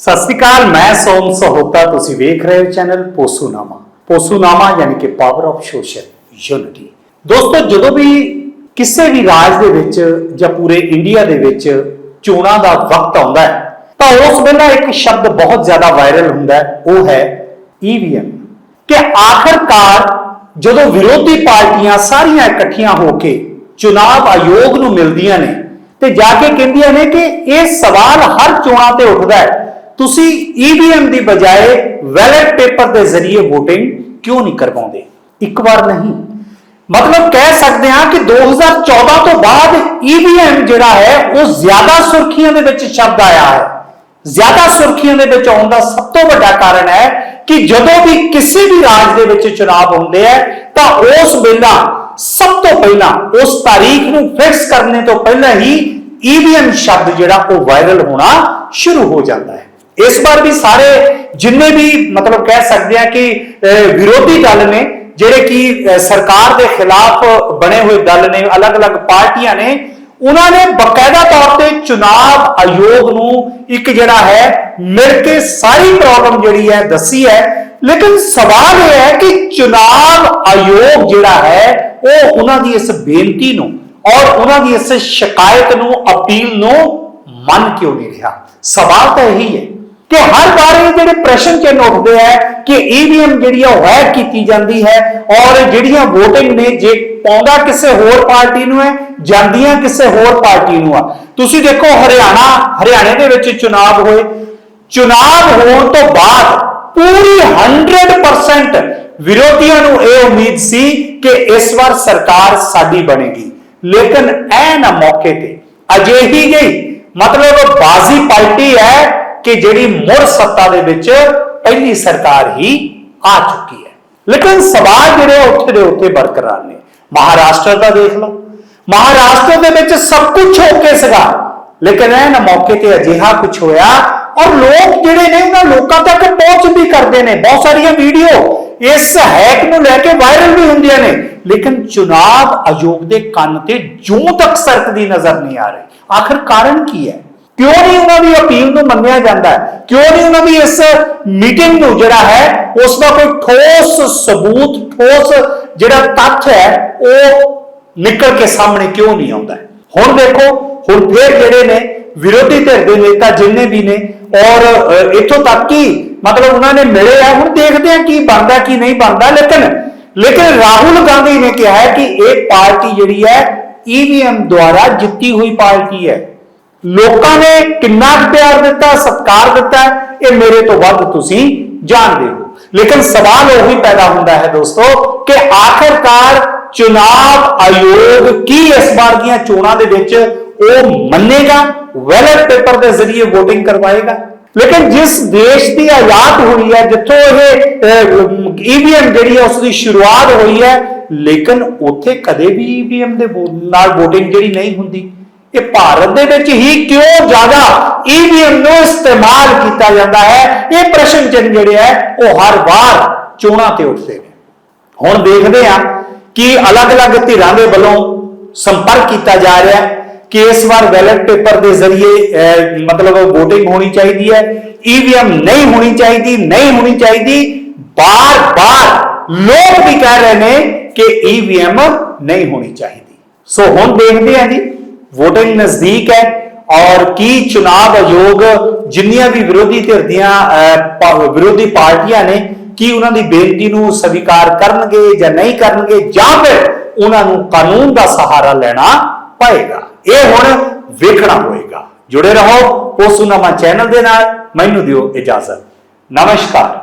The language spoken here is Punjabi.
ਸਤਿ ਸ਼੍ਰੀ ਅਕਾਲ, ਮੈਂ ਸੋਮ ਸਹੋਤਾ, ਤੁਸੀਂ ਵੇਖ ਰਹੇ ਹੋ ਚੈਨਲ ਪੋਸੂਨਾਮਾ। ਪੋਸੂਨਾਮਾ ਯਾਨੀ ਕਿ ਪਾਵਰ ਆਫ ਸੋਸ਼ਲ ਯੂਨਿਟੀ ਦੋਸਤੋ, ਜਦੋਂ ਵੀ ਕਿਸੇ ਵੀ ਰਾਜ ਦੇ ਵਿੱਚ ਜਾਂ ਪੂਰੇ ਇੰਡੀਆ ਦੇ ਵਿੱਚ ਚੋਣਾਂ ਦਾ ਵਕਤ ਆਉਂਦਾ ਹੈ, ਤਾਂ ਉਸ ਵੇਲੇ ਇੱਕ ਸ਼ਬਦ ਬਹੁਤ ਜ਼ਿਆਦਾ ਵਾਇਰਲ ਹੁੰਦਾ ਹੈ, ਉਹ ਹੈ ਈਵੀਐਮ ਕਿ ਆਖਰਕਾਰ ਜਦੋਂ ਵਿਰੋਧੀ ਪਾਰਟੀਆਂ ਸਾਰੀਆਂ ਇਕੱਠੀਆਂ ਹੋ ਕੇ ਚੁਣਾਵ ਆਯੋਗ ਨੂੰ ਮਿਲਦੀਆਂ ਨੇ, ਤੇ ਜਾ ਕੇ ਕਹਿੰਦੀਆਂ ਨੇ ਕਿ ਇਹ ਸਵਾਲ ਹਰ ਚੋਣਾਂ ਤੇ ਉੱਠਦਾ ਹੈ ਤੁਸੀਂ ਈਵੀਐਮ ਦੀ ਬਜਾਏ ਵੈਲਟ ਪੇਪਰ ਦੇ ਜ਼ਰੀਏ VOTING ਕਿਉਂ ਨਹੀਂ ਕਰਵਾਉਂਦੇ? ਇੱਕ ਵਾਰ ਨਹੀਂ। ਮਤਲਬ ਕਹਿ ਸਕਦੇ ਹਾਂ ਕਿ 2014 ਤੋਂ ਬਾਅਦ ਈਵੀਐਮ ਜਿਹੜਾ ਹੈ, ਉਹ ਜ਼ਿਆਦਾ ਸੁਰਖੀਆਂ ਦੇ ਵਿੱਚ ਸ਼ਬਦ ਆਇਆ ਹੈ। ਜ਼ਿਆਦਾ ਸੁਰਖੀਆਂ ਦੇ ਵਿੱਚ ਆਉਣ ਦਾ ਸਭ ਤੋਂ ਵੱਡਾ ਕਾਰਨ ਹੈ ਕਿ ਜਦੋਂ ਵੀ ਕਿਸੇ ਵੀ ਰਾਜ ਦੇ ਵਿੱਚ ਚੁਣਾਵ ਹੁੰਦੇ ਆ, ਤਾਂ ਉਸ ਵੇਲਾ ਸਭ ਤੋਂ ਪਹਿਲਾਂ, ਉਸ ਤਾਰੀਖ ਨੂੰ ਫਿਕਸ ਕਰਨੇ ਤੋਂ ਪਹਿਲਾਂ ਹੀ ਈਵੀਐਮ ਸ਼ਬਦ ਜਿਹੜਾ, ਉਹ ਵਾਇਰਲ ਹੋਣਾ ਸ਼ੁਰੂ ਹੋ ਜਾਂਦਾ ਹੈ। ਇਸ ਵਾਰ ਵੀ ਸਾਰੇ ਜਿੰਨੇ ਵੀ ਮਤਲਬ ਕਹਿ ਸਕਦੇ ਆ ਕਿ ਵਿਰੋਧੀ ਦਲ ਨੇ, ਜਿਹੜੇ ਕਿ ਸਰਕਾਰ ਦੇ ਖਿਲਾਫ ਬਣੇ ਹੋਏ ਦਲ ਨੇ, ਅਲੱਗ-ਅਲੱਗ ਪਾਰਟੀਆਂ ਨੇ, ਉਹਨਾਂ ਨੇ ਬਕਾਇਦਾ ਤੌਰ ਤੇ ਚੁਣਾਵ ਆਯੋਗ ਨੂੰ ਇੱਕ ਜਿਹੜਾ ਹੈ, ਮਿਲ ਕੇ ਸਾਰੀ ਪ੍ਰੋਬਲਮ ਜਿਹੜੀ ਹੈ, ਦੱਸੀ ਹੈ। ਲੇਕਿਨ ਸਵਾਲ ਇਹ ਹੈ ਕਿ ਚੁਣਾਵ ਆਯੋਗ ਜਿਹੜਾ ਹੈ, ਉਹ ਉਹਨਾਂ ਦੀ ਇਸ ਬੇਨਤੀ ਨੂੰ ਔਰ ਉਹਨਾਂ ਦੀ ਇਸ ਸ਼ਿਕਾਇਤ ਨੂੰ, ਅਪੀਲ ਨੂੰ ਮੰਨ ਕਿਉਂ ਨਹੀਂ ਰਿਹਾ? ਸਵਾਲ ਤਾਂ ਇਹੀ ਹੈ। ਕਿ ਹਰ ਵਾਰ ਇਹ ਜਿਹੜੇ ਪ੍ਰਸ਼ਨ ਚਿੰਨ੍ਹ ਉੱਠਦੇ ਹੈ ਕਿ ਈਵੀਐਮ ਜਿਹੜੀ ਆ ਉਹ ਹੈਕ ਕੀਤੀ ਜਾਂਦੀ ਹੈ ਔਰ ਜਿਹੜੀਆਂ VOTING ਨੇ ਜੇ ਪਾਉਂਦਾ ਕਿਸੇ ਹੋਰ ਪਾਰਟੀ ਨੂੰ ਹੈ, ਜਾਂਦੀਆਂ ਕਿਸੇ ਹੋਰ ਪਾਰਟੀ ਨੂੰ ਆ। ਤੁਸੀਂ ਦੇਖੋ ਹਰਿਆਣਾ, ਹਰਿਆਣੇ ਦੇ ਵਿੱਚ ਚੁਣਾਵ ਹੋਏ। ਚੁਣਾਵ ਹੋਣ ਤੋਂ ਬਾਅਦ ਪੂਰੀ 100% ਵਿਰੋਧੀਆਂ ਨੂੰ ਇਹ ਉਮੀਦ ਸੀ ਕਿ ਇਸ ਵਾਰ ਸਰਕਾਰ ਸਾਡੀ ਬਣੇਗੀ। ਲੇਕਿਨ ਐਨ ਮੌਕੇ ਤੇ ਅਜਿਹੀ ਗਈ ਮਤਲਬ ਬਾਜ਼ੀ ਪਲਟੀ ਹੈ ਕਿ ਜਿਹੜੀ ਮੁੜ ਸੱਤਾ ਦੇ ਵਿੱਚ ਪਹਿਲੀ ਸਰਕਾਰ ਹੀ ਆ ਚੁੱਕੀ ਹੈ। ਲੇਕਿਨ ਸਵਾਲ ਜਿਹੜੇ ਉੱਥੇ ਦੇ ਉੱਤੇ ਬਰਕਰਾਰ ਨੇ। ਮਹਾਰਾਸ਼ਟਰ ਦਾ ਦੇਖ ਲਓ। ਮਹਾਰਾਸ਼ਟਰ ਦੇ ਵਿੱਚ ਸਭ ਕੁਝ ਕੇ ਸੀਗਾ। ਲੇਕਿਨ ਇਹ ਨਾ ਮੌਕੇ ਤੇ ਅਜਿਹਾ ਕੁਝ ਹੋਇਆ ਔਰ ਲੋਕ ਜਿਹੜੇ ਨੇ ਉਹਨਾਂ ਲੋਕਾਂ ਤੱਕ ਪਹੁੰਚ ਵੀ ਕਰਦੇ ਨੇ। ਬਹੁਤ ਸਾਰੀਆਂ ਵੀਡੀਓ ਇਸ ਹੈਕ ਨੂੰ ਲੈ ਕੇ ਵਾਇਰਲ ਵੀ ਹੁੰਦੀਆਂ ਨੇ। ਲੇਕਿਨ ਚੁਣਾਵ ਆਯੋਗ ਦੇ ਕੰਨ ਤੇ ਜੂੰ ਤੱਕ ਸਰਕਦੀ ਨਜ਼ਰ ਨਹੀਂ ਆ ਰਹੀ। ਆਖਰ ਕਾਰਨ ਕੀ ਹੈ? ਕਿਉਂ ਨਹੀਂ ਉਹਨਾਂ ਦੀ ਅਪੀਲ ਨੂੰ ਮੰਨਿਆ ਜਾਂਦਾ ਹੈ ਕਿਉਂ ਨਹੀਂ ਉਹਨਾਂ ਦੀ ਇਸ ਮੀਟਿੰਗ ਨੂੰ ਜਿਹੜਾ ਹੈ ਉਸ ਦਾ ਕੋਈ ਠੋਸ ਸਬੂਤ ਠੋਸ ਜਿਹੜਾ ਤੱਥ ਹੈ ਉਹ ਨਿਕਲ ਕੇ ਸਾਹਮਣੇ ਕਿਉਂ ਨਹੀਂ ਆਉਂਦਾ ਹੈ? ਹੁਣ ਦੇਖੋ ਹੁਣ ਫੇਰ ਜਿਹੜੇ ਨੇ ਵਿਰੋਧੀ ਧਿਰ ਦੇ ਨੇਤਾ ਜਿੰਨੇ ਵੀ ਨੇ ਔਰ ਅ, ਇੱਥੋਂ ਤੱਕ ਕਿ ਮਤਲਬ ਉਹਨਾਂ ਨੇ ਮਿਲੇ ਆ ਹੁਣ ਦੇਖਦੇ ਆ ਕੀ ਬਣਦਾ ਕੀ ਨਹੀਂ ਬਣਦਾ ਲੇਕਿਨ ਲੇਕਿਨ ਰਾਹੁਲ ਗਾਂਧੀ ਨੇ ਕਿਹਾ ਹੈ ਕਿ ਇਹ ਪਾਰਟੀ ਜਿਹੜੀ ਹੈ ਈਵੀਐਮ ਦੁਆਰਾ ਜਿੱਤੀ ਹੋਈ ਪਾਰਟੀ ਹੈ ਲੋਕਾਂ ਨੇ ਕਿੰਨਾ ਪਿਆਰ ਦਿੱਤਾ, ਸਤਿਕਾਰ ਦਿੱਤਾ, ਇਹ ਮੇਰੇ ਤੋਂ ਵੱਧ ਤੁਸੀਂ ਜਾਣਦੇ ਹੋ। ਲੇਕਿਨ ਸਵਾਲ ਉਹੀ ਪੈਦਾ ਹੁੰਦਾ ਹੈ ਦੋਸਤੋ ਕਿ ਆਖਰਕਾਰ ਚੁਣਾਵ ਆਯੋਗ ਕੀ ਇਸ ਵਾਰ ਦੀਆਂ ਚੋਣਾਂ ਦੇ ਵਿੱਚ ਉਹ ਮੰਨੇਗਾ ਵੈਲਟ ਪੇਪਰ ਦੇ ਜ਼ਰੀਏ VOTING ਕਰਵਾਏਗਾ? ਲੇਕਿਨ ਜਿਸ ਦੇਸ਼ ਦੀ ਆਜ਼ਾਦ ਹੋਈ ਹੈ, ਜਿੱਥੋਂ ਇਹ ਈਵੀਐਮ ਜਿਹੜੀ ਹੈ ਉਸ ਦੀ ਸ਼ੁਰੂਆਤ ਹੋਈ ਹੈ, ਲੇਕਿਨ ਉੱਥੇ ਕਦੇ ਵੀ ਈਵੀਐਮ ਦੇ ਨਾਲ VOTING ਜਿਹੜੀ ਨਹੀਂ ਹੁੰਦੀ। ਇਹ ਭਾਰਤ ਦੇ ਵਿੱਚ ਹੀ ਕਿਉਂ ਜ਼ਿਆਦਾ ਈਵੀਐਮ ਨੂੰ ਇਸਤੇਮਾਲ ਕੀਤਾ ਜਾਂਦਾ ਹੈ? ਇਹ ਪ੍ਰਸ਼ਨ ਚਿੰਨ੍ਹ ਜਿਹੜੇ ਹੈ, ਉਹ ਹਰ ਵਾਰ ਚੋਣਾਂ ਤੇ ਉੱਠਦੇ ਨੇ। ਹੁਣ ਦੇਖਦੇ ਆ ਕਿ ਅਲੱਗ-ਅਲੱਗ ਧਿਰਾਂ ਦੇ ਵੱਲੋਂ ਸੰਪਰਕ ਕੀਤਾ ਜਾ ਰਿਹਾ ਹੈ ਕਿ ਇਸ ਵਾਰ ਬੈਲਟ ਪੇਪਰ ਦੇ ਜ਼ਰੀਏ ਮਤਲਬ VOTING ਹੋਣੀ ਚਾਹੀਦੀ ਹੈ ਈਵੀਐਮ ਨਹੀਂ ਹੋਣੀ ਚਾਹੀਦੀ, ਨਹੀਂ ਹੋਣੀ ਚਾਹੀਦੀ। ਬਾਰ-ਬਾਰ ਲੋਕ ਵੀ ਕਹਿ ਰਹੇ ਨੇ ਕਿ ਈਵੀਐਮ ਨਹੀਂ ਹੋਣੀ ਚਾਹੀਦੀ। ਸੋ ਹੁਣ ਦੇਖਦੇ ਹਾਂ ਜੀ VOTING ਨਜ਼ਦੀਕ ਹੈ ਔਰ ਕੀ ਚੁਣਾਵ ਆਯੋਗ ਜਿੰਨੀਆਂ ਵੀ ਵਿਰੋਧੀ ਧਿਰ ਦੀਆਂ ਵਿਰੋਧੀ ਪਾਰਟੀਆਂ ਨੇ, ਕੀ ਉਹਨਾਂ ਦੀ ਬੇਨਤੀ ਨੂੰ ਸਵੀਕਾਰ ਕਰਨਗੇ ਜਾਂ ਨਹੀਂ ਕਰਨਗੇ ਜਾਂ ਫਿਰ ਉਹਨਾਂ ਨੂੰ ਕਾਨੂੰਨ ਦਾ ਸਹਾਰਾ ਲੈਣਾ ਪਏਗਾ। ਇਹ ਹੁਣ ਵੇਖਣਾ ਹੋਏਗਾ। ਜੁੜੇ ਰਹੋ ਪੋਸੂਨਾਮਾ ਚੈਨਲ ਦੇ ਨਾਲ, ਮੈਨੂੰ ਦਿਓ ਇਜਾਜ਼ਤ। ਨਮਸਕਾਰ।